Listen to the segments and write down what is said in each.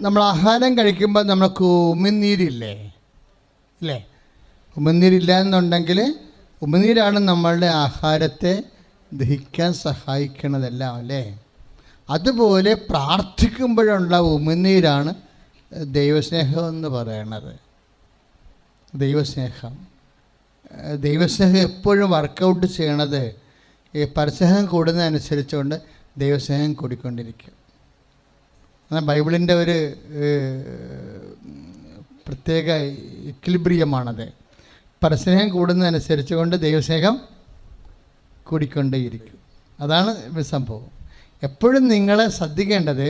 നമ്മൾ ആഹാരം കഴിക്കുമ്പോൾ നമുക്ക് ഉമിനീരില്ലേ? അല്ലേ ഉമിനീരില്ല എന്നുണ്ടെങ്കിൽ ഉമിനീരാണ് നമ്മളുടെ ആഹാരത്തെ ദഹിക്കാൻ സഹായിക്കണതെല്ലാം അല്ലേ? അതുപോലെ പ്രാർത്ഥിക്കുമ്പോഴുള്ള ഉമിനീരാണ് ദൈവസ്നേഹം എന്ന് പറയണത്. ദൈവസ്നേഹം. ദൈവസ്നേഹം എപ്പോഴും വർക്കൗട്ട് ചെയ്യണത് ഈ പരസ്നേഹം കൂടുന്നതനുസരിച്ചുകൊണ്ട് ദൈവസ്നേഹം കൂടിക്കൊണ്ടിരിക്കും. എന്നാൽ ബൈബിളിന്റെ ഒരു പ്രത്യേക ഇക്ലിബ്രിയമാണത് പരസ്നേഹം കൂടുന്നതനുസരിച്ച് കൊണ്ട് ദൈവസ്നേഹം കൂടിക്കൊണ്ടേയിരിക്കും. അതാണ് സംഭവം. എപ്പോഴും നിങ്ങളെ ശ്രദ്ധിക്കേണ്ടത്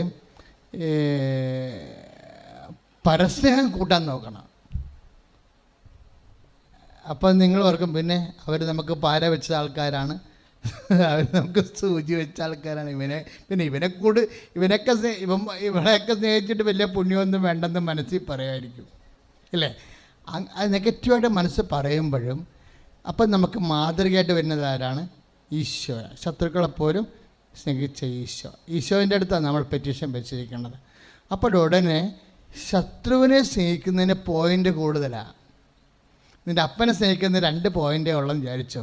പരസ്നേഹം കൂട്ടാൻ നോക്കണം. അപ്പം നിങ്ങൾ ഓർക്കും പിന്നെ അവർ നമുക്ക് പാര വെച്ച ആൾക്കാരാണ്. അവർ നമുക്ക് സൂചി വെച്ച ആൾക്കാരാണ്. ഇവനെ പിന്നെ ഇവനെ കൂട് ഇവനൊക്കെ സ്നേ ഇവൻ ഇവളെയൊക്കെ സ്നേഹിച്ചിട്ട് വലിയ പുണ്യമൊന്നും വേണ്ടെന്ന് മനസ്സിൽ പറയുമായിരിക്കും അല്ലേ നെഗറ്റീവായിട്ട് മനസ്സ് പറയുമ്പോഴും അപ്പം നമുക്ക് മാതൃകയായിട്ട് വരുന്നത് ആരാണ്? ഈശോ ശത്രുക്കളെപ്പോലും സ്നേഹിച്ച ഈശോ. ഈശോന്റെ അടുത്താണ് നമ്മൾ പെറ്റീഷൻ വെച്ചിരിക്കേണ്ടത് അപ്പോൾ ഉടനെ ശത്രുവിനെ സ്നേഹിക്കുന്നതിന് പോയിന്റ് കൂടുതലാണ് നിന്റെ അപ്പനെ സ്നേഹിക്കുന്ന രണ്ട് പോയിന്റേ ഉള്ളെന്ന് വിചാരിച്ചോ?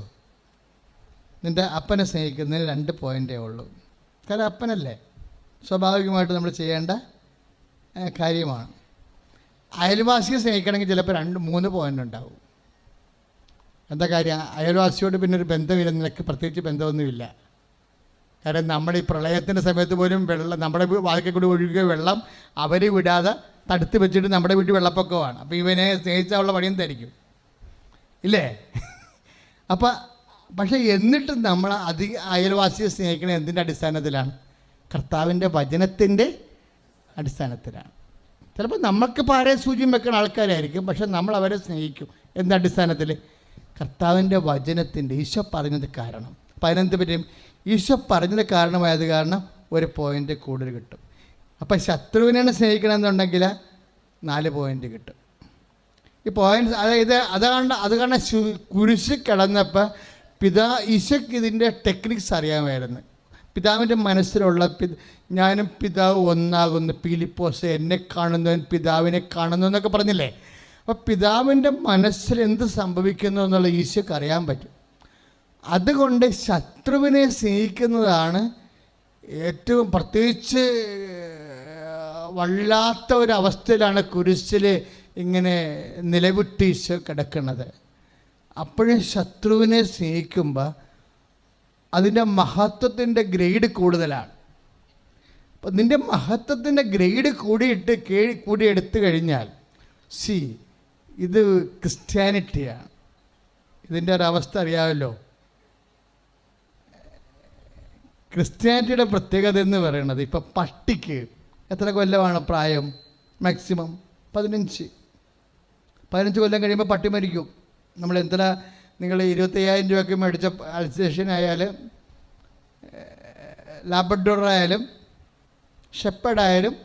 നിന്റെ അപ്പനെ സ്നേഹിക്കുന്നതിന് രണ്ട് പോയിന്റേ ഉള്ളൂ. കാരണം അപ്പനല്ലേ? സ്വാഭാവികമായിട്ട് നമ്മൾ ചെയ്യേണ്ട കാര്യമാണ്. അയൽവാസിയെ സ്നേഹിക്കണമെങ്കിൽ ചിലപ്പോൾ രണ്ട് മൂന്ന് പോയിന്റ് ഉണ്ടാവും. എന്താ കാര്യം? അയൽവാസിയോട് പിന്നെ ഒരു ബന്ധമില്ല നിനക്ക് പ്രത്യേകിച്ച് ബന്ധമൊന്നുമില്ല. കാരണം നമ്മുടെ ഈ പ്രളയത്തിന്റെ സമയത്ത് പോലും വെള്ളം നമ്മുടെ വാതിക്കൽ കൂടി ഒഴുകിയ വെള്ളം അവർ വിടാതെ തടുത്ത് വെച്ചിട്ട് നമ്മുടെ വീട്ടിൽ വെള്ളപ്പൊക്കമാണ്. അപ്പോൾ ഇവനെ സ്നേഹിച്ചാൽ ഉള്ള പണിയും തരിക്കും ഇല്ലേ? അപ്പം പക്ഷേ എന്നിട്ട് നമ്മൾ അധിക അയൽവാസിയെ സ്നേഹിക്കണത് എന്തിന്റെ അടിസ്ഥാനത്തിലാണ്? കർത്താവിന്റെ വചനത്തിന്റെ അടിസ്ഥാനത്തിലാണ്. ചിലപ്പോൾ നമുക്ക് പാരെ സൂചിയും വെക്കുന്ന ആൾക്കാരായിരിക്കും പക്ഷെ നമ്മൾ അവരെ സ്നേഹിക്കും. എന്ന അടിസ്ഥാനത്തിൽ കർത്താവിന്റെ വചനത്തിന്റെ ഈശോ പറഞ്ഞത് കാരണം. പതിനെന്ത് പറ്റും ഈശോ പറഞ്ഞത് കാരണമായത് കാരണം ഒരു പോയിന്റ് കൂടുതൽ കിട്ടും. അപ്പം ശത്രുവിനെയാണ് സ്നേഹിക്കണമെന്നുണ്ടെങ്കിൽ നാല് പോയിന്റ് കിട്ടും. ഈ പോയിന്റ് അതായത് അതുകൊണ്ട് അത് കാരണം കുരിശ് കിടന്നപ്പോൾ പിതാ ഈശോയ്ക്ക് ഇതിന്റെ ടെക്നിക്സ് അറിയാമായിരുന്നു. പിതാവിന്റെ മനസ്സിലുള്ള ഞാനും പിതാവ് ഒന്നാകുന്നു. പീലിപ്പോസ് എന്നെ കാണുന്നവൻ പിതാവിനെ കാണുന്നു എന്നൊക്കെ പറഞ്ഞില്ലേ? അപ്പോൾ പിതാവിന്റെ മനസ്സിൽ എന്ത് സംഭവിക്കുന്നു എന്നുള്ള ഈശോയ്ക്ക് അറിയാൻ പറ്റും. അതുകൊണ്ട് ശത്രുവിനെ സ്നേഹിക്കുന്നതാണ് ഏറ്റവും പ്രത്യേകിച്ച് വല്ലാത്ത ഒരു അവസ്ഥയിലാണ് കുരിശിൽ ഇങ്ങനെ നിലവിട്ട് ഈശോ കിടക്കുന്നത്. അപ്പോഴും ശത്രുവിനെ സ്നേഹിക്കുമ്പോൾ അതിന്റെ മഹത്വത്തിന്റെ ഗ്രേഡ് കൂടുതലാണ്. അപ്പം നിന്റെ മഹത്വത്തിന്റെ ഗ്രേഡ് കൂടിയിട്ട് കേഴി കൂടി എടുത്തു കഴിഞ്ഞാൽ സി ഇത് ക്രിസ്ത്യാനിറ്റിയാണ്. ഇതിന്റെ ഒരവസ്ഥ അറിയാമല്ലോ. ക്രിസ്ത്യാനിറ്റിയുടെ പ്രത്യേകത എന്ന് പറയുന്നത് ഇപ്പം പട്ടിക്ക് എത്ര കൊല്ലമാണ് പ്രായം? മാക്സിമം പതിനഞ്ച്. പതിനഞ്ച് കൊല്ലം കഴിയുമ്പോൾ പട്ടി മരിക്കും. നമ്മൾ എന്തിനാ നിങ്ങൾ ഇരുപത്തയ്യായിരം രൂപയ്ക്ക് മേടിച്ച ലാബഡോർ ആയാലും ഷെപ്പേഡായാലും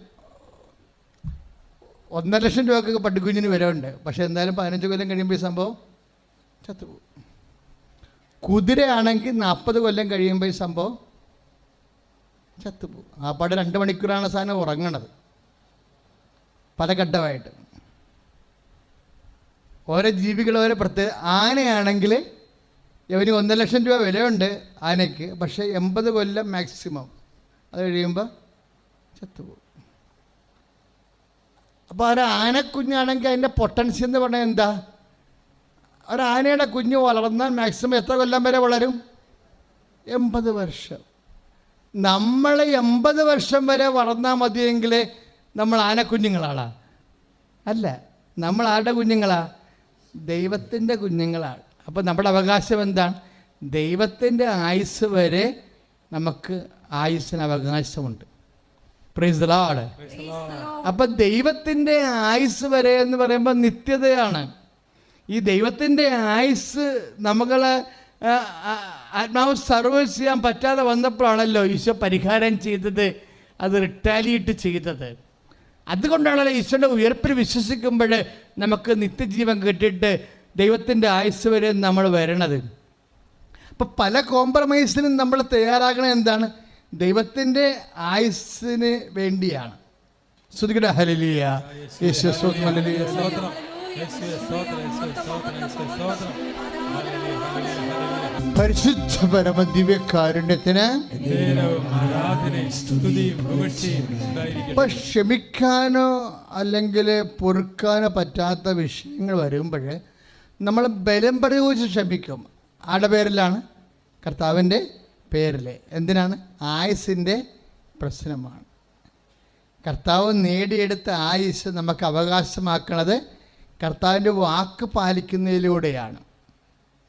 ഒന്നര ലക്ഷം രൂപയ്ക്ക് പട്ടിക്കുഞ്ഞിന് വിലയുണ്ട്. പക്ഷേ എന്തായാലും പതിനഞ്ച് കൊല്ലം കഴിയുമ്പോൾ ഈ സംഭവം ചത്തുപോകും. കുതിരയാണെങ്കിൽ നാൽപ്പത് കൊല്ലം കഴിയുമ്പോൾ ഈ സംഭവം ചത്തുപോകും. ആ പാട് രണ്ട് മണിക്കൂറാണ് സാധനം ഉറങ്ങണത്. പല ഘട്ടമായിട്ട് ഓരോ ജീവികൾ ഓരോ പ്രത്യേക ആനയാണെങ്കിൽ ഇവന് ഒന്നര ലക്ഷം രൂപ വിലയുണ്ട് ആനയ്ക്ക്. പക്ഷേ എൺപത് കൊല്ലം മാക്സിമം അത് കഴിയുമ്പോൾ ചത്തുപോകും. അപ്പോൾ ഒരു ആനക്കുഞ്ഞാണെങ്കിൽ അതിന്റെ പൊട്ടൻഷ്യൽ എന്ന് പറഞ്ഞാൽ എന്താ? ഒരു ആനയുടെ കുഞ്ഞ് വളർന്നാൽ മാക്സിമം എത്ര കൊല്ലം വരെ വളരും? എൺപത് വർഷം. നമ്മൾ എൺപത് വർഷം വരെ വളർന്നാൽ മതിയെങ്കിൽ നമ്മൾ ആനക്കുഞ്ഞുങ്ങളാണ്? അല്ല. നമ്മൾ ആരുടെ കുഞ്ഞുങ്ങളാ? ദൈവത്തിന്റെ കുഞ്ഞുങ്ങളാണ്. അപ്പോൾ നമ്മുടെ അവകാശം എന്താണ്? ദൈവത്തിന്റെ ആയുസ് വരെ നമുക്ക് ആയുസ്സിന് അവകാശമുണ്ട്. പ്രൈസ് ലാഡ് അപ്പം ദൈവത്തിന്റെ ആയുസ് വരെ എന്ന് പറയുമ്പോൾ നിത്യതയാണ്. ഈ ദൈവത്തിന്റെ ആയുസ് ആ, ആത്മാവ് സർവീസ് ചെയ്യാൻ പറ്റാതെ വന്നപ്പോഴാണല്ലോ ഈശോ പരിഹാരം ചെയ്തത് അത് റിട്ടാലിയേറ്റ് ചെയ്തത്. അതുകൊണ്ടാണല്ലോ ഈശോയുടെ ഉയർപ്പിൽ വിശ്വസിക്കുമ്പോൾ നമുക്ക് നിത്യജീവൻ കിട്ടിയിട്ട് ദൈവത്തിന്റെ ആയുസ് വരെ നമ്മൾ വരണത്. അപ്പം പല കോംപ്രമൈസിനും നമ്മൾ തയ്യാറാകണത് എന്താണ്? ദൈവത്തിന്റെ ആയുസ്സിന് വേണ്ടിയാണ്. ശ്രുതികട ഹലിയ യേശു പരിശുദ്ധ പരമ ദിവ്യകാരുണ്യത്തിന് ക്ഷമിക്കാനോ അല്ലെങ്കിൽ പൊറുക്കാനോ പറ്റാത്ത വിഷയങ്ങൾ വരുമ്പോൾ നമ്മൾ ബലം പ്രയോഗിച്ച് ക്ഷമിക്കും. ആടെ പേരിലാണ്? കർത്താവിന്റെ പേരിൽ എന്തിനാണ്? ആയുസിന്റെ പ്രശ്നമാണ്. കർത്താവ് നേടിയെടുത്ത ആയുസ് നമുക്ക് അവകാശമാക്കുന്നത് കർത്താവിന്റെ വാക്ക് പാലിക്കുന്നതിലൂടെയാണ്.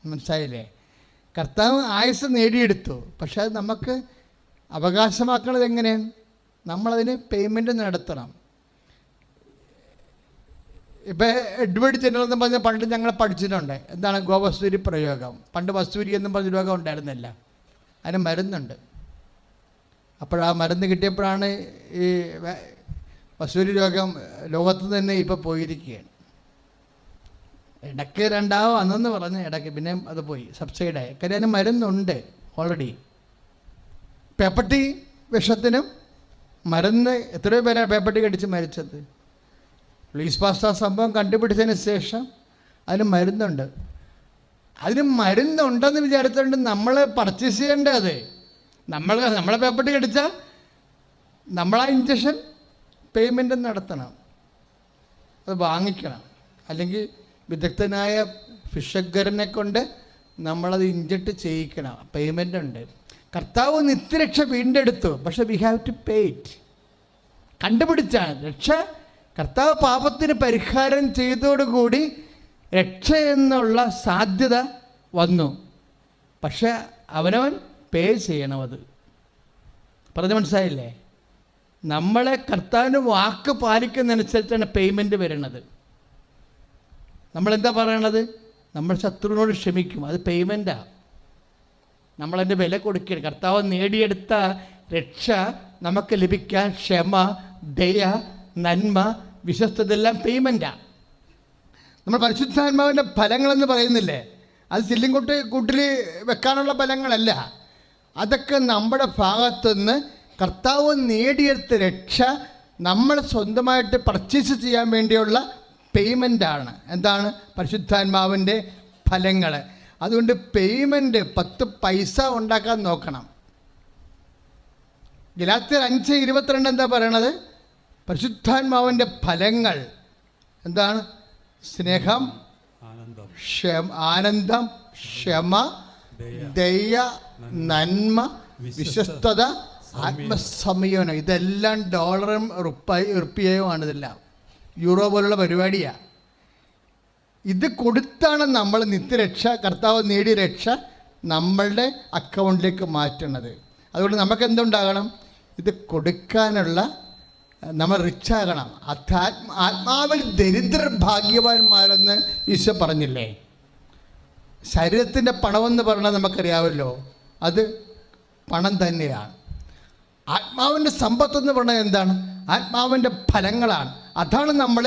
മനസ്സിലായില്ലേ? കർത്താവ് ആയുസ് നേടിയെടുത്തു. പക്ഷെ അത് നമുക്ക് അവകാശമാക്കുന്നത് എങ്ങനെയാണ് നമ്മളതിന് പേയ്മെന്റ് നടത്തണം. ഇപ്പം എഡ്വേർഡ് ജനറൽ എന്ന് പറഞ്ഞ പണ്ട് ഞങ്ങൾ പഠിച്ചിട്ടുണ്ട്. എന്താണ് ഗോവസ്തൂരി പ്രയോഗം? പണ്ട് വസ്തൂരി എന്നും പറഞ്ഞ രോഗം ഉണ്ടായിരുന്നില്ല. അതിന് മരുന്നുണ്ട്. ആ മരുന്ന് കിട്ടിയപ്പോഴാണ് ഈ വസൂരി രോഗം ലോകത്ത് തന്നെ ഇപ്പോൾ പോയിരിക്കുകയാണ്. ഇടയ്ക്ക് രണ്ടാവോ അന്നെന്ന് പറഞ്ഞ് ഇടയ്ക്ക് പിന്നെ അത് പോയി സബ്സൈഡായി കാര്യം അതിന് മരുന്നുണ്ട് ഓൾറെഡി പേപ്പട്ടി വിഷത്തിനും മരുന്ന് എത്രയോ പേരാണ് പേപ്പട്ടി കടിച്ച് മരിച്ചത്. ലീസ് പാസ്റ്റർ സംഭവം കണ്ടുപിടിച്ചതിന് ശേഷം അതിന് മരുന്നുണ്ട്. അതിന് മരുന്നുണ്ടെന്ന് വിചാരിച്ചുകൊണ്ട് നമ്മൾ പർച്ചേസ് ചെയ്യേണ്ടത് നമ്മൾ നമ്മളെ പേപ്പട്ടി കടിച്ചാൽ നമ്മളാ ഇഞ്ചക്ഷൻ പേയ്മെന്റ് നടത്തണം. അത് വാങ്ങിക്കണം. അല്ലെങ്കിൽ വിദഗ്ധനായ ഫിഷഗറിനെ കൊണ്ട് നമ്മളത് ഇഞ്ചക്ട് ചെയ്യിക്കണം. പേയ്മെന്റ് ഉണ്ട്. കർത്താവ് നിത്യരക്ഷ വീണ്ടെടുത്തു. പക്ഷെ we have to pay it കണ്ടുപിടിച്ചാണ്. രക്ഷ കർത്താവ് പാപത്തിന് പരിഹാരം ചെയ്തതോടുകൂടി രക്ഷ എന്നുള്ള സാധ്യത വന്നു. പക്ഷെ അവനവൻ പേ ചെയ്യണം അത്. പറഞ്ഞ് മനസ്സിലായില്ലേ? നമ്മളെ കർത്താവിന് വാക്ക് പാലിക്കുന്നതനുസരിച്ചാണ് പേയ്മെന്റ് വരുന്നത് നമ്മളെന്താ പറയണത്? നമ്മൾ ശത്രുവിനോട് ക്ഷമിക്കും. അത് പേയ്മെന്റാണ് നമ്മളതിന്റെ വില കൊടുക്കുകയാണ് കർത്താവ് നേടിയെടുത്ത രക്ഷ നമുക്ക് ലഭിക്കാൻ ക്ഷമ ദയ നന്മ വിശ്വസ്തത എല്ലാം പേയ്മെന്റാണ് നമ്മൾ പരിശുദ്ധാത്മാവിന്റെ ഫലങ്ങളെന്ന് പറയുന്നില്ലേ? അത് ചില്ലിൻകുട്ടി കൂട്ടിൽ വെക്കാനുള്ള ഫലങ്ങളല്ല. അതൊക്കെ നമ്മുടെ ഭാഗത്തുനിന്ന് കർത്താവ് നേടിയെടുത്ത രക്ഷ നമ്മൾ സ്വന്തമായിട്ട് പർച്ചേസ് ചെയ്യാൻ വേണ്ടിയുള്ള പേയ്മെന്റാണ് എന്താണ്? പരിശുദ്ധാത്മാവിന്റെ ഫലങ്ങൾ അതുകൊണ്ട് പേയ്മെന്റ് പത്ത് പൈസ ഉണ്ടാക്കാൻ നോക്കണം. ഗലാത്തിയർ അഞ്ച് ഇരുപത്തിരണ്ട് എന്താ പറയണത്? പരിശുദ്ധാത്മാവിന്റെ ഫലങ്ങൾ. എന്താണ്? സ്നേഹം ആനന്ദം. ക്ഷമ ആനന്ദം ക്ഷമ ദയ. നന്മ വിശ്വസ്തത. ആത്മസംയമനം. ഇതെല്ലാം ഡോളറും റുപ്പായി റുപ്പിയയുമാണ് ഇതെല്ലാം യൂറോ പോലുള്ള പരിപാടിയാണ് ഇത് കൊടുത്താണ് നമ്മൾ നിത്യരക്ഷ കർത്താവ് നേടിയ രക്ഷ നമ്മളുടെ അക്കൗണ്ടിലേക്ക് മാറ്റുന്നത്. അതുകൊണ്ട് നമുക്ക് എന്തുണ്ടാകണം? ഇത് കൊടുക്കാനുള്ള നമ്മൾ റിച്ച് ആകണം. അധ്യാത്മ ആത്മാവിൽ ദരിദ്ര ഭാഗ്യവാന്മാരെന്ന് ഈശോ പറഞ്ഞില്ലേ? ശരീരത്തിന്റെ പണമെന്ന് പറഞ്ഞാൽ നമുക്കറിയാമല്ലോ. അത് പണം തന്നെയാണ്. ആത്മാവിന്റെ സമ്പത്തെന്ന് പറഞ്ഞാൽ എന്താണ്? ആത്മാവിന്റെ ഫലങ്ങളാണ്. അതാണ് നമ്മൾ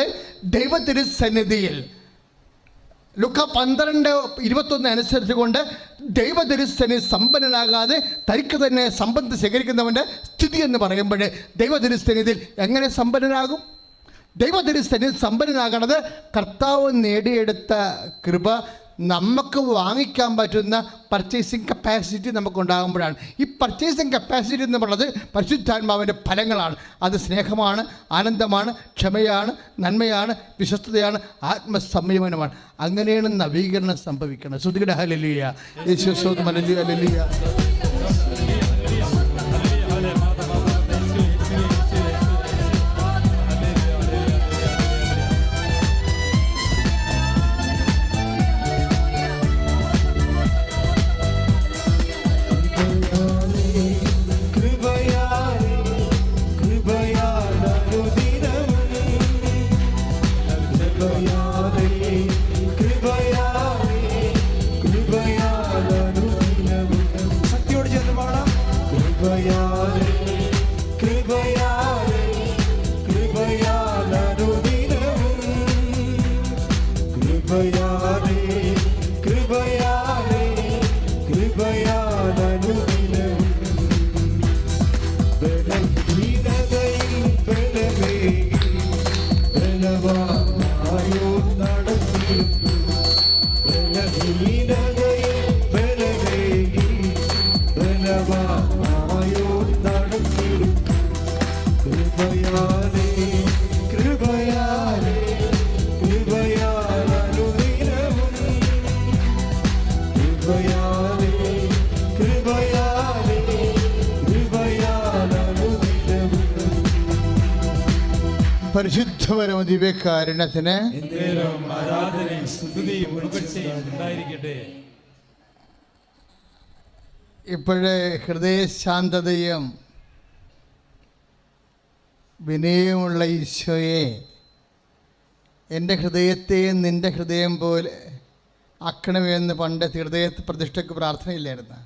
ദൈവത്തിന്റെ സന്നിധിയിൽ ലുക്ക പന്ത്രണ്ട് ഇരുപത്തൊന്ന് അനുസരിച്ച് കൊണ്ട് ദൈവദരിസ്ഥന് സമ്പന്നനാകാതെ തനിക്ക് തന്നെ സമ്പത്ത് ശേഖരിക്കുന്നവന്റെ സ്ഥിതി എന്ന് പറയുമ്പോൾ ദൈവദരിസ്ഥനിതിൽ എങ്ങനെ സമ്പന്നനാകും? ദൈവദരിസ്ഥനിൽ സമ്പന്നനാകണത് കർത്താവ് നേടിയെടുത്ത കൃപ നമുക്ക് വാങ്ങിക്കാൻ പറ്റുന്ന പർച്ചേസിങ് കപ്പാസിറ്റി നമുക്കുണ്ടാകുമ്പോഴാണ്. ഈ പർച്ചേസിങ് കപ്പാസിറ്റി എന്ന് പറയുന്നത് പരിശുദ്ധാത്മാവിന്റെ ഫലങ്ങളാണ്. അത് സ്നേഹമാണ് ആനന്ദമാണ് ക്ഷമയാണ് നന്മയാണ് വിശ്വസ്തതയാണ് ആത്മസംയമനമാണ്. അങ്ങനെയാണ് നവീകരണം സംഭവിക്കുന്നത്. ശ്രുതിയുടെ ഹലലിയ യേശു സ്വന്തം ഹല്ലേലൂയ. ഉണ്ടായിരിക്കട്ടെ ഇപ്പോഴേ ഹൃദയശാന്തതയും വിനയമുള്ള ഈശോയെ എന്റെ ഹൃദയത്തെയും നിന്റെ ഹൃദയം പോലെ ആക്കണമെന്ന് പണ്ട് ഹൃദയ പ്രതിഷ്ഠയ്ക്ക് പ്രാർത്ഥനയില്ലായിരുന്നു.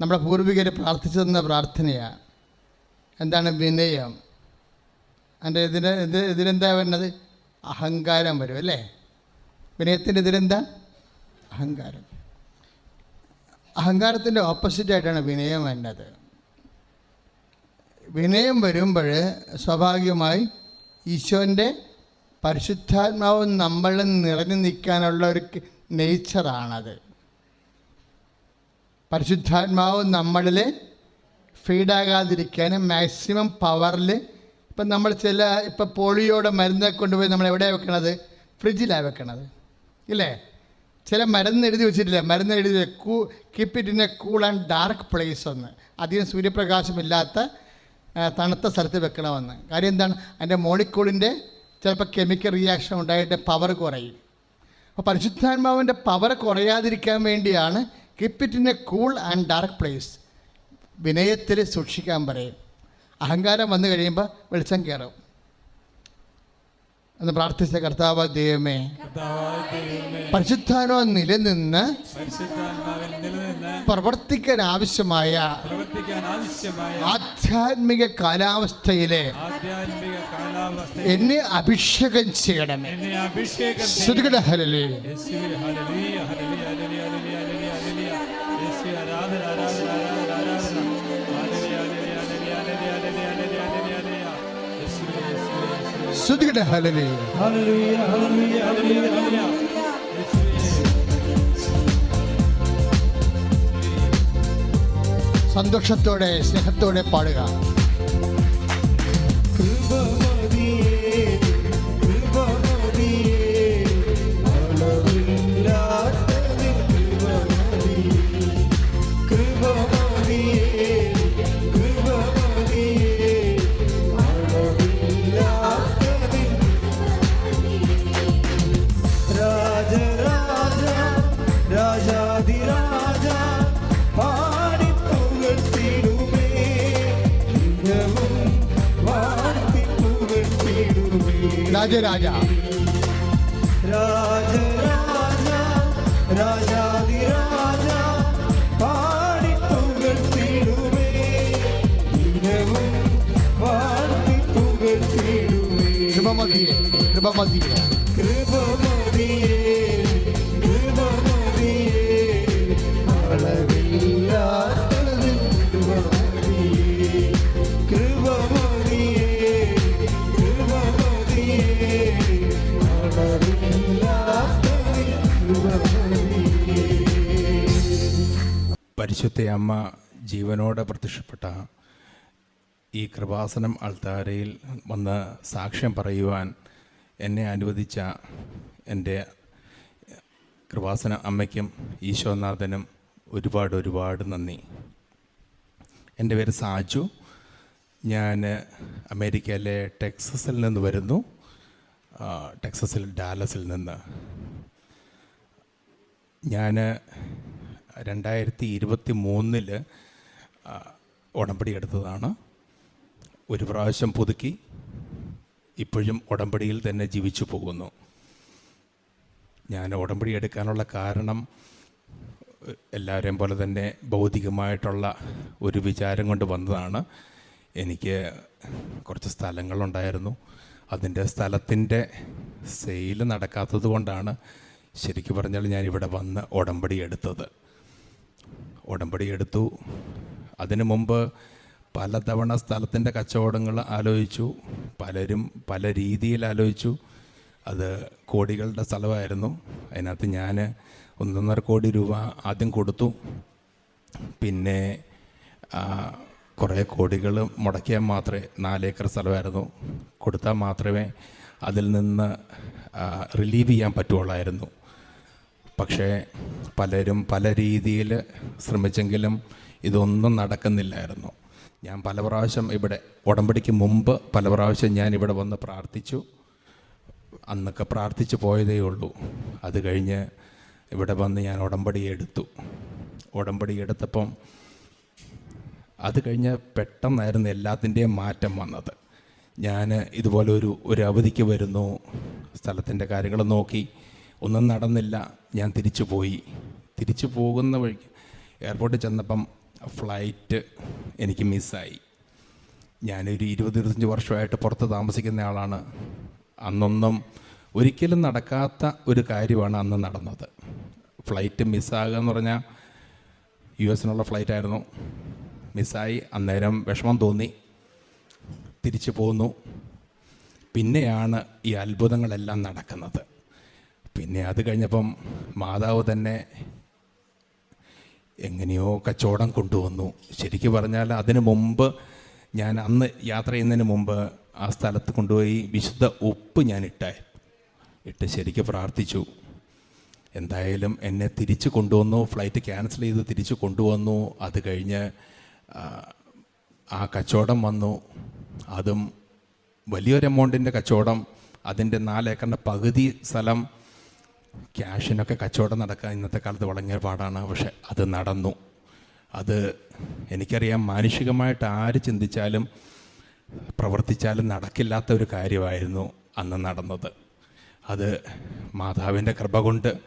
നമ്മുടെ പൂർവികർ പ്രാർത്ഥിച്ചു തന്ന പ്രാർത്ഥനയാണ്. എന്താണ് വിനയം? അതിന്റെ ഇതിന് ഇത് ഇതിലെന്താ വരുന്നത് അഹങ്കാരം വരും അല്ലേ? വിനയത്തിന്റെ ഇതിലെന്താ? അഹങ്കാരം. അഹങ്കാരത്തിന്റെ ഓപ്പോസിറ്റായിട്ടാണ് വിനയം വരുന്നത് വിനയം വരുമ്പോൾ സ്വാഭാവികമായി ഈശോന്റെ പരിശുദ്ധാത്മാവ് നമ്മളിൽ നിറഞ്ഞു നിൽക്കാനുള്ള ഒരു നേച്ചറാണത് പരിശുദ്ധാത്മാവ് നമ്മളിൽ ഫീഡാകാതിരിക്കാനും മാക്സിമം പവറിൽ ഇപ്പം നമ്മൾ ചില ഇപ്പം പോളിയോടെ മരുന്ന് കൊണ്ടുപോയി നമ്മൾ എവിടെയാണ് വെക്കണത്? ഫ്രിഡ്ജിലാണ് വെക്കണത്. ഇല്ലേ? ചില മരുന്ന് എഴുതി വെച്ചിട്ടില്ല? മരുന്ന് എഴുതി കൂ keep it in a cool and dark place എന്ന്. അധികം സൂര്യപ്രകാശമില്ലാത്ത തണുത്ത സ്ഥലത്ത് വെക്കണമെന്ന്. കാര്യം എന്താണ്? അതിന്റെ മോളിക്കൂളിന്റെ ചിലപ്പോൾ കെമിക്കൽ റിയാക്ഷൻ ഉണ്ടായിട്ട് പവർ കുറയും. അപ്പോൾ പരിശുദ്ധാത്മാവിന്റെ പവർ കുറയാതിരിക്കാൻ വേണ്ടിയാണ് keep it in a cool and dark place വിനയത്തിൽ സൂക്ഷിക്കാൻ പറയും. അഹങ്കാരം വന്നു കഴിയുമ്പോൾ വെളിച്ചം കയറും എന്ന് പ്രാർത്ഥിച്ച കർത്താവ് ദൈവമേ പരിശുദ്ധാനോ നിലനിന്ന് പ്രവർത്തിക്കാൻ ആവശ്യമായ ആധ്യാത്മിക കാലാവസ്ഥയിലെ എന്നെ അഭിഷേകം ചെയ്യണമേ. യേശുവേ, ഹല്ലേലൂയ, ഹരലേ ഹല്ലേലൂയ ഹല്ലേലൂയ ഹല്ലേലൂയ ഹല്ലേലൂയ. യേശുവേ. സന്തോഷത്തോടെ സ്നേഹത്തോടെ പാടുക राजे राजा। राज राजा राजा दी राजा पाड़ी पुगर्तिडुवे दिनवु पाड़ी पुगर्तिडुवे कृपा मगिए कृपा मगिए പരിശുദ്ധ അമ്മ ജീവനോടെ പ്രത്യക്ഷപ്പെട്ട ഈ കൃപാസനം അൾത്താരയിൽ വന്ന് സാക്ഷ്യം പറയുവാൻ എന്നെ അനുവദിച്ച എന്റെ കൃപാസന അമ്മയ്ക്കും ഈശോനാഥനും ഒരുപാട് ഒരുപാട് നന്ദി. എന്റെ പേര് സാജു. ഞാൻ അമേരിക്കയിലെ ടെക്സസിൽ നിന്ന് വരുന്നു. ടെക്സസിൽ ഡാലസിൽ നിന്ന്. ഞാൻ രണ്ടായിരത്തി ഇരുപത്തി മൂന്നിൽ ഉടമ്പടി എടുത്തതാണ്. ഒരു പ്രാവശ്യം പുതുക്കി ഇപ്പോഴും ഉടമ്പടിയിൽ തന്നെ ജീവിച്ചു പോകുന്നു. ഞാൻ ഉടമ്പടി എടുക്കാനുള്ള കാരണം എല്ലാവരെയും പോലെ തന്നെ ഭൗതികമായിട്ടുള്ള ഒരു വിചാരം കൊണ്ട് വന്നതാണ്. എനിക്ക് കുറച്ച് സ്ഥലങ്ങളുണ്ടായിരുന്നു. അതിന്റെ സ്ഥലത്തിന്റെ സെയിൽ നടക്കാത്തത് കൊണ്ടാണ് ശരിക്കും പറഞ്ഞാൽ ഞാൻ ഇവിടെ വന്ന് ഉടമ്പടി എടുത്തത്. ഉടമ്പടി എടുത്തു. അതിനു മുമ്പ് പലതവണ സ്ഥലത്തിന്റെ കച്ചവടങ്ങൾ ആലോചിച്ചു. പലരും പല രീതിയിൽ ആലോചിച്ചു. അത് കോടികളുടെ സ്ഥലമായിരുന്നു. അതിനകത്ത് ഞാൻ ഒന്നൊന്നര കോടി രൂപ ആദ്യം കൊടുത്തു. പിന്നെ കുറേ കോടികൾ മുടക്കിയാൽ മാത്രമേ നാലേക്കർ സ്ഥലമായിരുന്നു. കൊടുത്താൽ മാത്രമേ അതിൽ നിന്ന് റിലീവ് ചെയ്യാൻ പറ്റുള്ളായിരുന്നു പക്ഷേ പലരും പല രീതിയിൽ ശ്രമിച്ചെങ്കിലും ഇതൊന്നും നടക്കുന്നില്ലായിരുന്നു. ഞാൻ പല പ്രാവശ്യം ഇവിടെ ഉടമ്പടിക്ക് മുമ്പ് പല പ്രാവശ്യം ഞാൻ ഇവിടെ വന്ന് പ്രാർത്ഥിച്ചു. അന്നൊക്കെ പ്രാർത്ഥിച്ചു പോയതേ ഉള്ളൂ. അത് കഴിഞ്ഞ് ഇവിടെ വന്ന് ഞാൻ ഉടമ്പടി എടുത്തു. ഉടമ്പടി എടുത്തപ്പം അത് കഴിഞ്ഞ് പെട്ടെന്നായിരുന്നു എല്ലാത്തിന്റെയും മാറ്റം വന്നത്. ഞാൻ ഇതുപോലെ ഒരു ഒരു അവധിക്ക് വരുന്നു. സ്ഥലത്തിന്റെ കാര്യങ്ങൾ നോക്കി. ഒന്നും നടന്നില്ല. ഞാൻ തിരിച്ചു പോയി. തിരിച്ചു പോകുന്ന വഴിക്ക് എയർപോർട്ടിൽ ചെന്നപ്പം ഫ്ലൈറ്റ് എനിക്ക് മിസ്സായി. ഞാനൊരു ഇരുപത് ഇരുപത്തഞ്ച് വർഷമായിട്ട് പുറത്ത് താമസിക്കുന്ന ആളാണ്. അന്നൊന്നും ഒരിക്കലും നടക്കാത്ത ഒരു കാര്യമാണ് അന്ന് നടന്നത്. ഫ്ലൈറ്റ് മിസ്സാകുക എന്ന് പറഞ്ഞാൽ യു എസിനുള്ള ഫ്ലൈറ്റായിരുന്നു. മിസ്സായി. അന്നേരം വിഷമം തോന്നി. തിരിച്ചു പോന്നു. പിന്നെയാണ് ഈ അത്ഭുതങ്ങളെല്ലാം നടക്കുന്നത്. പിന്നെ അത് കഴിഞ്ഞപ്പം മാതാവ് തന്നെ എങ്ങനെയോ കച്ചവടം കൊണ്ടുവന്നു. ശരിക്കും പറഞ്ഞാൽ അതിനു മുമ്പ് ഞാൻ അന്ന് യാത്ര ചെയ്യുന്നതിന് മുമ്പ് ആ സ്ഥലത്ത് കൊണ്ടുപോയി വിശുദ്ധ ഉപ്പ് ഞാൻ ഇട്ടായി ഇട്ട് ശരിക്കും പ്രാർത്ഥിച്ചു. എന്തായാലും എന്നെ തിരിച്ചു കൊണ്ടുവന്നു ഫ്ലൈറ്റ് ക്യാൻസൽ ചെയ്ത് തിരിച്ചു കൊണ്ടുവന്നു. അത് കഴിഞ്ഞ് ആ, കച്ചവടം വന്നു. അതും വലിയൊരു എമൗണ്ടിന്റെ കച്ചവടം. അതിന്റെ നാലേക്കറിന്റെ പകുതി സ്ഥലം ക്യാഷിനൊക്കെ കച്ചവടം നടക്കാൻ ഇന്നത്തെ കാലത്ത് വളരെ പാടാണ്. പക്ഷെ അത് നടന്നു. അത് എനിക്കറിയാം മാനുഷികമായിട്ട് ആര് ചിന്തിച്ചാലും പ്രവർത്തിച്ചാലും നടക്കില്ലാത്ത ഒരു കാര്യമായിരുന്നു അന്ന് നടന്നത്. അത് മാതാവിന്റെ കൃപ കൊണ്ട്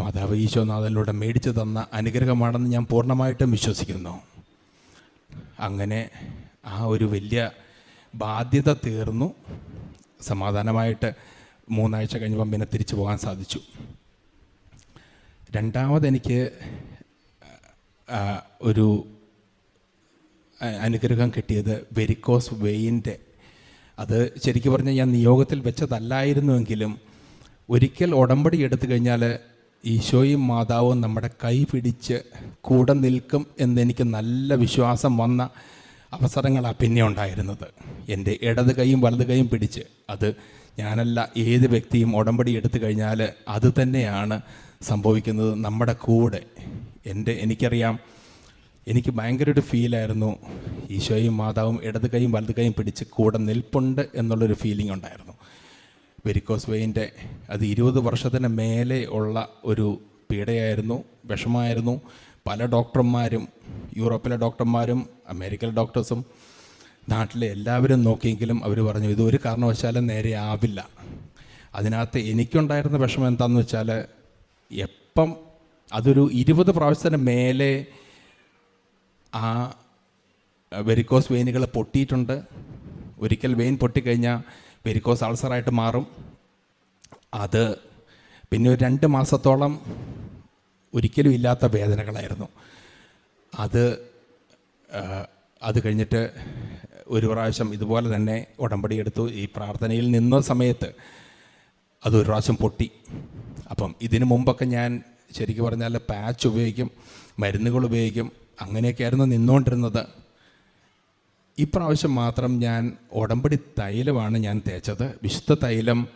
മാതാവ് ഈശോനാഥനിലൂടെ മേടിച്ചു തന്ന അനുഗ്രഹമാണെന്ന് ഞാൻ പൂർണമായിട്ടും വിശ്വസിക്കുന്നു. അങ്ങനെ ആ ഒരു വലിയ ബാധ്യത തീർന്നു. സമാധാനമായിട്ട് മൂന്നാഴ്ച കഴിഞ്ഞപ്പം പിന്നെ തിരിച്ചു പോകാൻ സാധിച്ചു. രണ്ടാമത് എനിക്ക് ഒരു അനുഗ്രഹം കിട്ടിയത് വെരിക്കോസ് വെയിന്റെ. അത് ശരിക്കും പറഞ്ഞാൽ ഞാൻ നിയോഗത്തിൽ വെച്ചതല്ലായിരുന്നുവെങ്കിലും ഒരിക്കൽ ഉടമ്പടി എടുത്തു കഴിഞ്ഞാൽ ഈശോയും മാതാവും നമ്മുടെ കൈ പിടിച്ച് കൂടെ നിൽക്കും എന്നെനിക്ക് നല്ല വിശ്വാസം വന്ന അവസരങ്ങളാണ് പിന്നെ ഉണ്ടായിരുന്നത്. എന്റെ ഇടത് കൈയും വലത് കൈയും പിടിച്ച് അത് ഞാനല്ല ഏത് വ്യക്തിയും ഉടമ്പടി എടുത്തു കഴിഞ്ഞാൽ അത് തന്നെയാണ് സംഭവിക്കുന്നത് നമ്മുടെ കൂടെ. എന്റെ എനിക്കറിയാം. എനിക്ക് ഭയങ്കര ഒരു ഫീലായിരുന്നു ഈശോയും മാതാവും ഇടത് കൈയും വലത് കൈയും പിടിച്ച് കൂടെ നിൽപ്പുണ്ട് എന്നുള്ളൊരു ഫീലിംഗ് ഉണ്ടായിരുന്നു. വെരിക്കോസ് വെയിന്റെ അത് ഇരുപത് വർഷത്തിന് മേലെ ഉള്ള ഒരു പീഡയായിരുന്നു വിഷമായിരുന്നു. പല ഡോക്ടർമാരും യൂറോപ്പിലെ ഡോക്ടർമാരും അമേരിക്കയിലെ ഡോക്ടേഴ്സും നാട്ടിലെ എല്ലാവരും നോക്കിയെങ്കിലും അവർ പറഞ്ഞു ഇത് ഒരു കാരണവശാലും നേരെ ആവില്ല. അതിനകത്ത് എനിക്കുണ്ടായിരുന്ന വിഷമം എന്താണെന്ന് വെച്ചാൽ എപ്പം അതൊരു ഇരുപത് പ്രാവശ്യത്തിന് മേലെ ആ വെരിക്കോസ് വെയിനുകൾ പൊട്ടിയിട്ടുണ്ട്. ഒരിക്കൽ വെയിൻ പൊട്ടിക്കഴിഞ്ഞാൽ വെരിക്കോസ് അൾസറായിട്ട് മാറും. അത് പിന്നെ ഒരു രണ്ട് മാസത്തോളം ഒരിക്കലും ഇല്ലാത്ത വേദനകളായിരുന്നു. അത് അത് കഴിഞ്ഞിട്ട് ഒരു പ്രാവശ്യം ഇതുപോലെ തന്നെ ഉടമ്പടി എടുത്തു. ഈ പ്രാർത്ഥനയിൽ നിന്ന സമയത്ത് അത് ഒരു പ്രാവശ്യം പൊട്ടി. അപ്പം ഇതിനു മുമ്പൊക്കെ ഞാൻ ശരിക്കും പറഞ്ഞാൽ പാച്ച് ഉപയോഗിക്കും മരുന്നുകൾ ഉപയോഗിക്കും അങ്ങനെയൊക്കെയായിരുന്നു നിന്നുകൊണ്ടിരുന്നത് ഇപ്രാവശ്യം മാത്രം ഞാൻ ഉടമ്പടി തൈലമാണ് ഞാൻ തേച്ചത്. വിശുദ്ധ തൈലം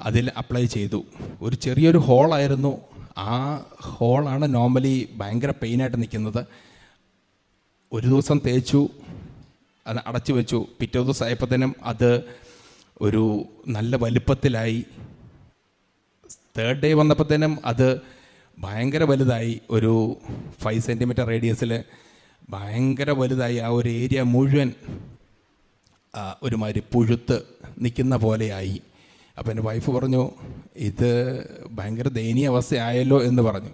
അതിൽ അപ്ലൈ ചെയ്തു. ഒരു ചെറിയൊരു ഹോളായിരുന്നു. ആ ഹോളാണ് നോർമലി ഭയങ്കര പെയിനായിട്ട് നിൽക്കുന്നത്. ഒരു ദിവസം തേച്ചു. അടച്ചു വെച്ചു പിറ്റേ ദിവസമായപ്പോഴത്തേനും അത് ഒരു നല്ല വലുപ്പത്തിലായി. തേർഡ് ഡേ വന്നപ്പോഴത്തേനും അത് ഭയങ്കര വലുതായി. ഒരു ഫൈവ് സെന്റിമീറ്റർ റേഡിയസിൽ ഭയങ്കര വലുതായി. ആ ഒരു ഏരിയ മുഴുവൻ ഒരുമാതിരി പുഴുത്ത് നിൽക്കുന്ന പോലെയായി. അപ്പോൾ എന്റെ വൈഫ് പറഞ്ഞു ഇത് ഭയങ്കര ദയനീയ അവസ്ഥയായല്ലോ എന്ന് പറഞ്ഞു.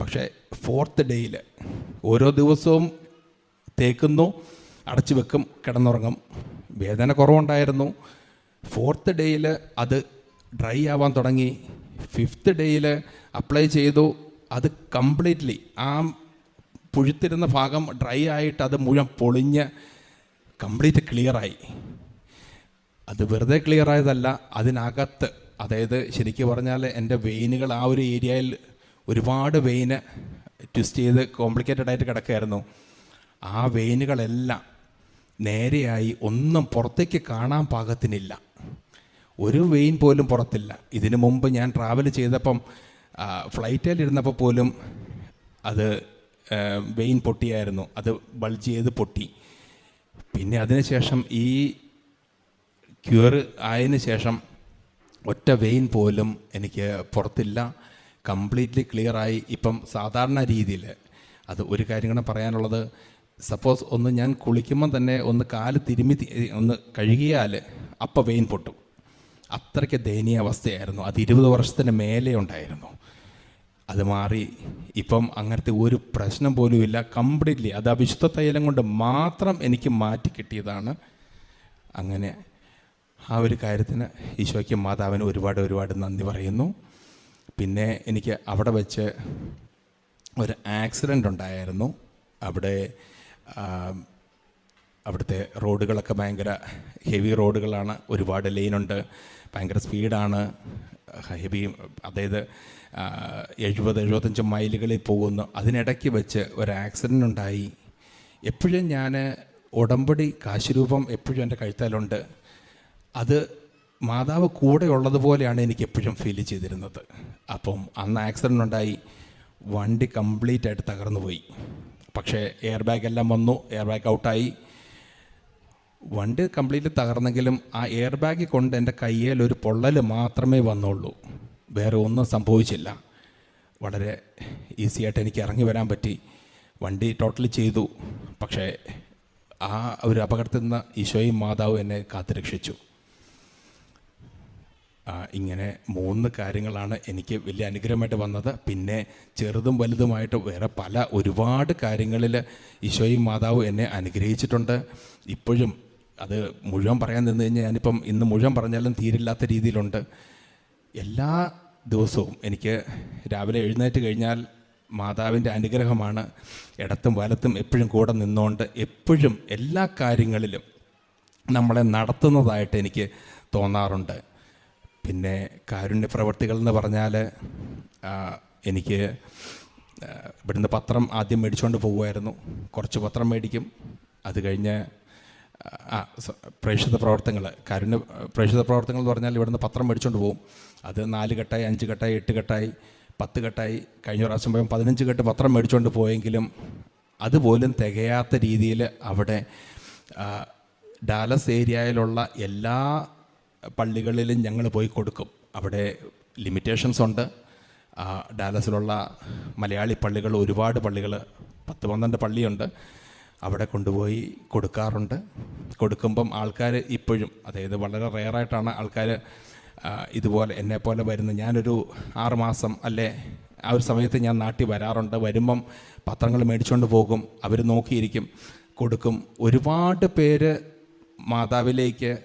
പക്ഷേ ഫോർത്ത് ഡേയിൽ ഓരോ ദിവസവും തേക്കുന്നു. അടച്ചു വെക്കും കിടന്നുറങ്ങും. വേദന കുറവുണ്ടായിരുന്നു. ഫോർത്ത് ഡേയിൽ അത് ഡ്രൈ ആവാൻ തുടങ്ങി. ഫിഫ്ത്ത് ഡേയിൽ അപ്ലൈ ചെയ്തു. അത് കംപ്ലീറ്റ്ലി ആ പുഴുത്തിരുന്ന ഭാഗം ഡ്രൈ ആയിട്ട് അത് മുഴുവൻ പൊളിഞ്ഞ് കംപ്ലീറ്റ് ക്ലിയറായി അത് വെറുതെ ക്ലിയർ ആയതല്ല അതിനകത്ത് അതായത് ശരിക്കും പറഞ്ഞാൽ എന്റെ വെയിനുകൾ ആ ഒരു ഏരിയയിൽ ഒരുപാട് വെയിന് ട്വിസ്റ്റ് ചെയ്ത് കോംപ്ലിക്കേറ്റഡ് ആയിട്ട് കിടക്കുകയായിരുന്നു. ആ വെയിനുകളെല്ലാം നേരെയായി ഒന്നും പുറത്തേക്ക് കാണാൻ പാകത്തിനില്ല. ഒരു വെയിൻ പോലും പുറത്തില്ല. ഇതിനു മുമ്പ് ഞാൻ ട്രാവൽ ചെയ്തപ്പം ഫ്ലൈറ്റിലിരുന്നപ്പോൾ പോലും അത് വെയിൻ പൊട്ടിയായിരുന്നു. അത് ബൾജ് ചെയ്ത് പൊട്ടി. പിന്നെ അതിനുശേഷം ഈ ക്യൂർ ആയതിനു ശേഷം ഒറ്റ വെയിൻ പോലും എനിക്ക് പുറത്തില്ല. കംപ്ലീറ്റ്ലി ക്ലിയറായി ഇപ്പം സാധാരണ രീതിയിൽ അത് ഒരു കാര്യം കൂടെ പറയാനുള്ളത് സപ്പോസ് ഒന്ന് ഞാൻ കുളിക്കുമ്പോൾ തന്നെ ഒന്ന് കാൽ തിരുമ്മി ഒന്ന് കഴുകിയാൽ അപ്പം വെയിൻ പൊട്ടും. അത്രയ്ക്ക് ദയനീയ അവസ്ഥയായിരുന്നു. അത് ഇരുപത് വർഷത്തിന് മേലെ ഉണ്ടായിരുന്നു. അത് മാറി ഇപ്പം അങ്ങനത്തെ ഒരു പ്രശ്നം പോലും ഇല്ല. കംപ്ലീറ്റ്ലി അത് ആ വിശുദ്ധ തൈലം കൊണ്ട് മാത്രം എനിക്ക് മാറ്റി കിട്ടിയതാണ്. അങ്ങനെ ആ ഒരു കാര്യത്തിന് ഈശോയ്ക്കും മാതാവിനും ഒരുപാട് ഒരുപാട് നന്ദി പറയുന്നു. പിന്നെ എനിക്ക് അവിടെ വെച്ച് ഒരു ആക്സിഡന്റ് ഉണ്ടായിരുന്നു. അവിടെ അവിടുത്തെ റോഡുകളൊക്കെ ഭയങ്കര ഹെവി റോഡുകളാണ്. ഒരുപാട് ലൈനുണ്ട്. ഭയങ്കര സ്പീഡാണ്. ഹെവി അതായത് എഴുപത് എഴുപത്തഞ്ച് മൈലുകളിൽ പോകുന്നു അതിനിടയ്ക്ക് വെച്ച് ഒരു ആക്സിഡന്റ് ഉണ്ടായി. എപ്പോഴും ഞാൻ ഉടമ്പടി കാശുരൂപം എപ്പോഴും എന്റെ കഴുത്താലുണ്ട്. അത് മാതാവ് കൂടെ ഉള്ളതുപോലെയാണ് എനിക്ക് എപ്പോഴും ഫീൽ ചെയ്തിരുന്നത്. അപ്പം അന്ന് ആക്സിഡന്റ് ഉണ്ടായി. വണ്ടി കംപ്ലീറ്റ് ആയിട്ട് തകർന്നു പോയി പക്ഷേ എയർ ബാഗ് എല്ലാം വന്നു എയർ ബാഗ് ഔട്ടായി വണ്ടി കംപ്ലീറ്റ് തകർന്നെങ്കിലും ആ എയർ ബാഗ് കൊണ്ട് എന്റെ കയ്യിൽ ഒരു പൊള്ളൽ മാത്രമേ വന്നുള്ളൂ. വേറെ ഒന്നും സംഭവിച്ചില്ല. വളരെ ഈസിയായിട്ട് എനിക്ക് ഇറങ്ങി വരാൻ പറ്റി. വണ്ടി ടോട്ടലി ചെയ്തു. പക്ഷേ ആ ഒരു അപകടത്തിൽ നിന്ന് ഈശോയും മാതാവും എന്നെ കാത്തുരക്ഷിച്ചു. ഇങ്ങനെ മൂന്ന് കാര്യങ്ങളാണ് എനിക്ക് വലിയ അനുഗ്രഹമായിട്ട് വന്നത്. പിന്നെ ചെറുതും വലുതുമായിട്ട് വേറെ പല ഒരുപാട് കാര്യങ്ങളിൽ ഈശോയും മാതാവും എന്നെ അനുഗ്രഹിച്ചിട്ടുണ്ട്. ഇപ്പോഴും അത് മുഴുവൻ പറയാൻ നിന്ന് കഴിഞ്ഞാൽ ഞാനിപ്പം ഇന്ന് മുഴുവൻ പറഞ്ഞാലും തീരില്ലാത്ത രീതിയിലുണ്ട്. എല്ലാ ദിവസവും എനിക്ക് രാവിലെ എഴുന്നേറ്റ് കഴിഞ്ഞാൽ മാതാവിന്റെ അനുഗ്രഹമാണ്. ഇടത്തും വലത്തും എപ്പോഴും കൂടെ നിന്നുകൊണ്ട് എപ്പോഴും എല്ലാ കാര്യങ്ങളിലും നമ്മളെ നടത്തുന്നതായിട്ട് എനിക്ക് തോന്നാറുണ്ട്. പിന്നെ കാരുണ്യ പ്രവർത്തികൾ എന്ന് പറഞ്ഞാൽ എനിക്ക് ഇവിടുന്ന് പത്രം ആദ്യം മേടിച്ചുകൊണ്ട് പോകുമായിരുന്നു കുറച്ച് പത്രം മേടിക്കും. അത് കഴിഞ്ഞ് ആ പ്രേക്ഷിത പ്രവർത്തനങ്ങൾ കാരുണ്യ പ്രേക്ഷിത പ്രവർത്തനങ്ങൾ എന്ന് പറഞ്ഞാൽ ഇവിടുന്ന് പത്രം മേടിച്ചുകൊണ്ട് പോകും അത് നാല് കെട്ടായി അഞ്ച് കെട്ടായി എട്ട് കെട്ടായി പത്ത് കെട്ടായി കഴിഞ്ഞ പ്രാവശ്യം പോയപ്പോൾ പതിനഞ്ച് കെട്ട് പത്രം മേടിച്ചുകൊണ്ട് പോയെങ്കിലും അതുപോലും തികയാത്ത രീതിയിൽ അവിടെ ഡാലസ് ഏരിയയിലുള്ള എല്ലാ പള്ളികളിലും ഞങ്ങൾ പോയി കൊടുക്കും. അവിടെ ലിമിറ്റേഷൻസ് ഉണ്ട്. ഡാലസിലുള്ള മലയാളി പള്ളികൾ ഒരുപാട് പള്ളികൾ പത്ത് പന്ത്രണ്ട് പള്ളിയുണ്ട്. അവിടെ കൊണ്ടുപോയി കൊടുക്കാറുണ്ട്. കൊടുക്കുമ്പം ആൾക്കാർ ഇപ്പോഴും അതായത് വളരെ റെയറായിട്ടാണ് ആൾക്കാർ ഇതുപോലെ എന്നെപ്പോലെ വരുന്നത്. ഞാനൊരു ആറുമാസം അല്ലേ ആ ഒരു സമയത്ത് ഞാൻ നാട്ടിൽ വരാറുണ്ട്. വരുമ്പം പത്രങ്ങൾ മേടിച്ചുകൊണ്ട് പോകും. അവർ നോക്കിയിരിക്കും കൊടുക്കും. ഒരുപാട് പേര് മാതാവിലേക്ക്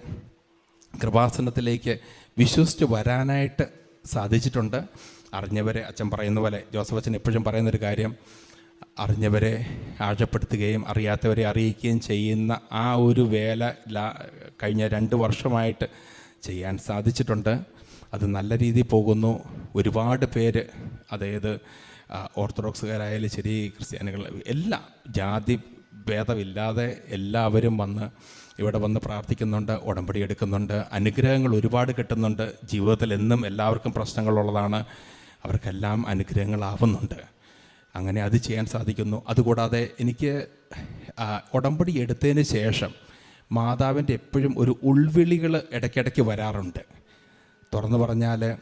കൃപാസനത്തിലേക്ക് വിശ്വസിച്ച് വരാനായിട്ട് സാധിച്ചിട്ടുണ്ട്. അറിഞ്ഞവരെ അച്ഛൻ പറയുന്ന പോലെ ജോസഫ് അച്ഛൻ എപ്പോഴും പറയുന്നൊരു കാര്യം അറിഞ്ഞവരെ ആഴപ്പെടുത്തുകയും അറിയാത്തവരെ അറിയിക്കുകയും ചെയ്യുന്ന ആ ഒരു വേല കഴിഞ്ഞ രണ്ട് വർഷമായിട്ട് ചെയ്യാൻ സാധിച്ചിട്ടുണ്ട്. അത് നല്ല രീതിയിൽ പോകുന്നു. ഒരുപാട് പേര് അതായത് ഓർത്തഡോക്സുകാരായാലും ശരി ക്രിസ്ത്യാനികൾ എല്ലാ ജാതി ഭേദമില്ലാതെ എല്ലാവരും വന്ന് ഇവിടെ വന്ന് പ്രാർത്ഥിക്കുന്നുണ്ട് ഉടമ്പടി എടുക്കുന്നുണ്ട് അനുഗ്രഹങ്ങൾ ഒരുപാട് കിട്ടുന്നുണ്ട്. ജീവിതത്തിൽ എന്നും എല്ലാവർക്കും പ്രശ്നങ്ങളുള്ളതാണ്. അവർക്കെല്ലാം അനുഗ്രഹങ്ങളാവുന്നുണ്ട്. അങ്ങനെ അത് ചെയ്യാൻ സാധിക്കുന്നു. അതുകൂടാതെ എനിക്ക് ഉടമ്പടി എടുത്തതിന് ശേഷം മാതാവിന്റെ എപ്പോഴും ഒരു ഉൾവിളികൾ ഇടയ്ക്കിടയ്ക്ക് വരാറുണ്ട്. തുറന്നു പറഞ്ഞാൽ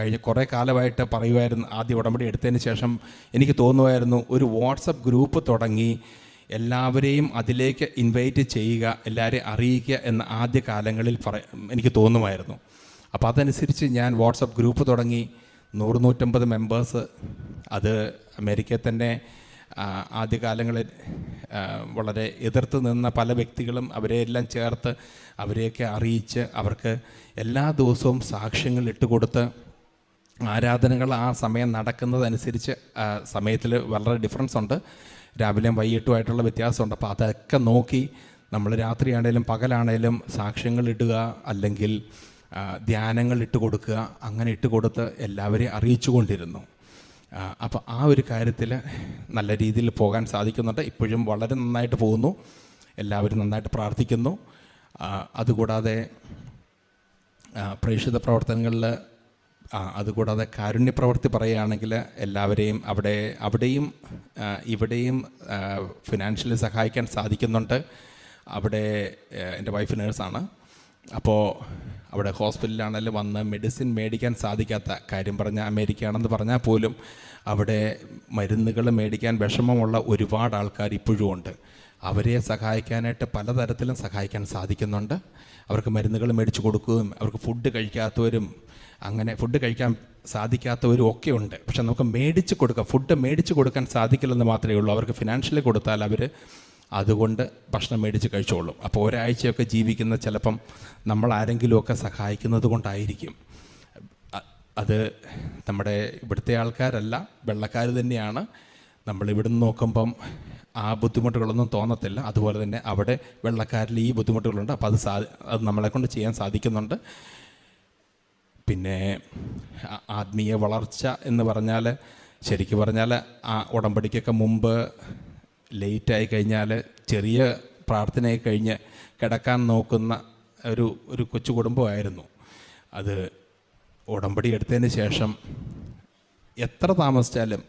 കഴിഞ്ഞ കുറേ കാലമായിട്ട് പറയുമായിരുന്നു ആദ്യ ഉടമ്പടി എടുത്തതിന് ശേഷം എനിക്ക് തോന്നുമായിരുന്നു ഒരു വാട്സപ്പ് ഗ്രൂപ്പ് തുടങ്ങി എല്ലാവരെയും അതിലേക്ക് ഇൻവൈറ്റ് ചെയ്യുക എല്ലാവരെയും അറിയിക്കുക എന്ന ആദ്യ കാലങ്ങളിൽ പറ എനിക്ക് തോന്നുമായിരുന്നു. അപ്പോൾ അതനുസരിച്ച് ഞാൻ വാട്സപ്പ് ഗ്രൂപ്പ് തുടങ്ങി. നൂറ് നൂറ്റമ്പത് മെമ്പേഴ്സ് അത് അമേരിക്കയിൽ തന്നെ ആദ്യകാലങ്ങളിൽ വളരെ എതിർത്ത് നിന്ന പല വ്യക്തികളും അവരെ എല്ലാം ചേർത്ത് അവരെയൊക്കെ അറിയിച്ച് അവർക്ക് എല്ലാ ദിവസവും സാക്ഷ്യങ്ങൾ ഇട്ടുകൊടുത്ത് ആരാധനകൾ ആ സമയം നടക്കുന്നതനുസരിച്ച് സമയത്തിൽ വളരെ ഡിഫറൻസ് ഉണ്ട്. രാവിലെയും വൈകിട്ടുമായിട്ടുള്ള വ്യത്യാസമുണ്ട്. അപ്പോൾ അതൊക്കെ നോക്കി നമ്മൾ രാത്രിയാണേലും പകലാണേലും സാക്ഷ്യങ്ങൾ ഇടുക അല്ലെങ്കിൽ ധ്യാനങ്ങൾ ഇട്ട് കൊടുക്കുക. അങ്ങനെ ഇട്ട് കൊടുത്ത് എല്ലാവരെയും അറിയിച്ചു കൊണ്ടിരുന്നു. അപ്പോൾ ആ ഒരു കാര്യത്തിൽ നല്ല രീതിയിൽ പോകാൻ സാധിക്കുന്നുണ്ട്. ഇപ്പോഴും വളരെ നന്നായിട്ട് പോകുന്നു. എല്ലാവരും നന്നായിട്ട് പ്രാർത്ഥിക്കുന്നു. അതുകൂടാതെ പ്രേക്ഷിത പ്രവർത്തനങ്ങളിൽ അതുകൂടാതെ കാരുണ്യപ്രവൃത്തി പറയുകയാണെങ്കിൽ എല്ലാവരെയും അവിടെ അവിടെയും ഇവിടെയും ഫിനാൻഷ്യലി സഹായിക്കാൻ സാധിക്കുന്നുണ്ട്. അവിടെ എന്റെ വൈഫ് നേഴ്സാണ് അപ്പോൾ അവിടെ ഹോസ്പിറ്റലിലാണെങ്കിലും വന്ന് മെഡിസിൻ മേടിക്കാൻ സാധിക്കാത്ത കാര്യം പറഞ്ഞ അമേരിക്കയാണെന്ന് പറഞ്ഞാൽ പോലും അവിടെ മരുന്നുകൾ മേടിക്കാൻ വിഷമമുള്ള ഒരുപാട് ആൾക്കാർ ഇപ്പോഴും ഉണ്ട്. അവരെ സഹായിക്കാനായിട്ട് പലതരത്തിലും സഹായിക്കാൻ സാധിക്കുന്നുണ്ട്. അവർക്ക് മരുന്നുകൾ മേടിച്ച് കൊടുക്കുകയും അവർക്ക് ഫുഡ് കഴിക്കാത്തവരും അങ്ങനെ ഫുഡ് കഴിക്കാൻ സാധിക്കാത്തവരും ഒക്കെ ഉണ്ട്. പക്ഷെ നമുക്ക് മേടിച്ച് കൊടുക്കാം. ഫുഡ് മേടിച്ച് കൊടുക്കാൻ സാധിക്കില്ലെന്ന് മാത്രമേ ഉള്ളൂ. അവർക്ക് ഫിനാൻഷ്യലി കൊടുത്താൽ അവർ അതുകൊണ്ട് ഭക്ഷണം മേടിച്ച് കഴിച്ചോളും. അപ്പോൾ ഒരാഴ്ചയൊക്കെ ജീവിക്കുന്ന ചിലപ്പം നമ്മൾ ആരെങ്കിലുമൊക്കെ സഹായിക്കുന്നത് കൊണ്ടായിരിക്കും. അത് നമ്മുടെ ഇവിടുത്തെ ആൾക്കാരല്ല വെള്ളക്കാർ തന്നെയാണ്. നമ്മൾ നിന്ന് നോക്കുമ്പം ആ ബുദ്ധിമുട്ടുകളൊന്നും തോന്നത്തില്ല. അതുപോലെ തന്നെ അവിടെ വെള്ളക്കാരിൽ ഈ ബുദ്ധിമുട്ടുകളുണ്ട്. അപ്പോൾ അത് സാ അത് നമ്മളെ കൊണ്ട് ചെയ്യാൻ സാധിക്കുന്നുണ്ട്. പിന്നെ ആത്മീയ വളർച്ച എന്ന് പറഞ്ഞാൽ ശരിക്കും പറഞ്ഞാൽ ആ ഉടമ്പടിക്കൊക്കെ മുമ്പ് ലേറ്റായി കഴിഞ്ഞാൽ ചെറിയ പ്രാർത്ഥനയായി കഴിഞ്ഞ് കിടക്കാൻ നോക്കുന്ന ഒരു ഒരു കൊച്ചു കുടുംബമായിരുന്നു. അത് ഉടമ്പടി എടുത്തതിന് ശേഷം എത്ര താമസിച്ചാലും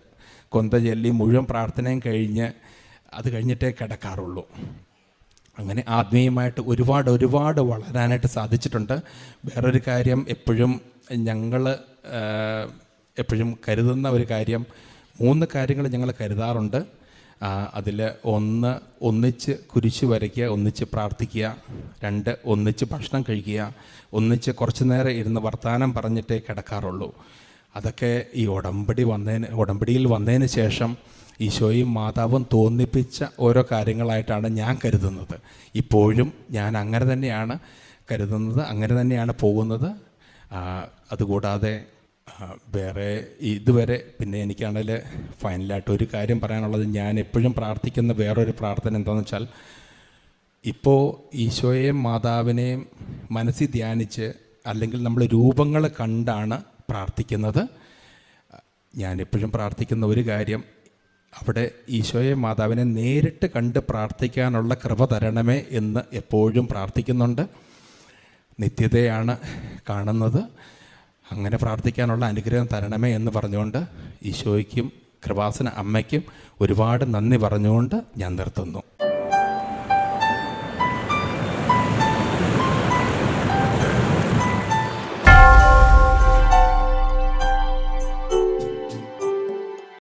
കൊന്ത ചൊല്ലി മുഴുവൻ പ്രാർത്ഥനയും കഴിഞ്ഞ് അത് കഴിഞ്ഞിട്ടേ കിടക്കാറുള്ളൂ. അങ്ങനെ ആത്മീയമായിട്ട് ഒരുപാട് ഒരുപാട് വളരാനായിട്ട് സാധിച്ചിട്ടുണ്ട്. വേറൊരു കാര്യം എപ്പോഴും ഞങ്ങൾ എപ്പോഴും കരുതുന്ന ഒരു കാര്യം മൂന്ന് കാര്യങ്ങൾ ഞങ്ങൾ കരുതാറുണ്ട്. അതിൽ ഒന്ന് ഒന്നിച്ച് കുരിശ് വരയ്ക്കുക ഒന്നിച്ച് പ്രാർത്ഥിക്കുക രണ്ട് ഒന്നിച്ച് ഭക്ഷണം കഴിക്കുക ഒന്നിച്ച് കുറച്ച് നേരം ഇരുന്ന് വർത്തമാനം പറഞ്ഞിട്ടേ കിടക്കാറുള്ളൂ. അതൊക്കെ ഈ ഉടമ്പടി വന്നതിന് ഉടമ്പടിയിൽ വന്നതിന് ശേഷം ഈശോയും മാതാവും തോന്നിപ്പിച്ച ഓരോ കാര്യങ്ങളായിട്ടാണ് ഞാൻ കരുതുന്നത്. ഇപ്പോഴും ഞാൻ അങ്ങനെ തന്നെയാണ് കരുതുന്നത് അങ്ങനെ തന്നെയാണ് പോകുന്നത്. അതുകൂടാതെ വേറെ ഇതുവരെ പിന്നെ എനിക്കാണെങ്കിൽ ഫൈനലായിട്ട് ഒരു കാര്യം പറയാനുള്ളത്. ഞാൻ എപ്പോഴും പ്രാർത്ഥിക്കുന്ന വേറൊരു പ്രാർത്ഥന എന്താണെന്ന് വെച്ചാൽ ഇപ്പോൾ ഈശോയെയും മാതാവിനെയും മനസ്സിൽ ധ്യാനിച്ച് അല്ലെങ്കിൽ നമ്മൾ രൂപങ്ങൾ കണ്ടാണ് പ്രാർത്ഥിക്കുന്നത്. ഞാൻ എപ്പോഴും പ്രാർത്ഥിക്കുന്ന ഒരു കാര്യം അവിടെ ഈശോയെ മാതാവിനെ നേരിട്ട് കണ്ട് പ്രാർത്ഥിക്കാനുള്ള കൃപ തരണമേ എന്ന് എപ്പോഴും പ്രാർത്ഥിക്കുന്നുണ്ട്. നിത്യതയാണ് കാണുന്നത്. അങ്ങനെ പ്രാർത്ഥിക്കാനുള്ള അനുഗ്രഹം തരണമേ എന്ന് പറഞ്ഞുകൊണ്ട് ഈശോയ്ക്കും കൃപാസന അമ്മയ്ക്കും ഒരുപാട് നന്ദി പറഞ്ഞുകൊണ്ട് ഞാൻ നിർത്തുന്നു.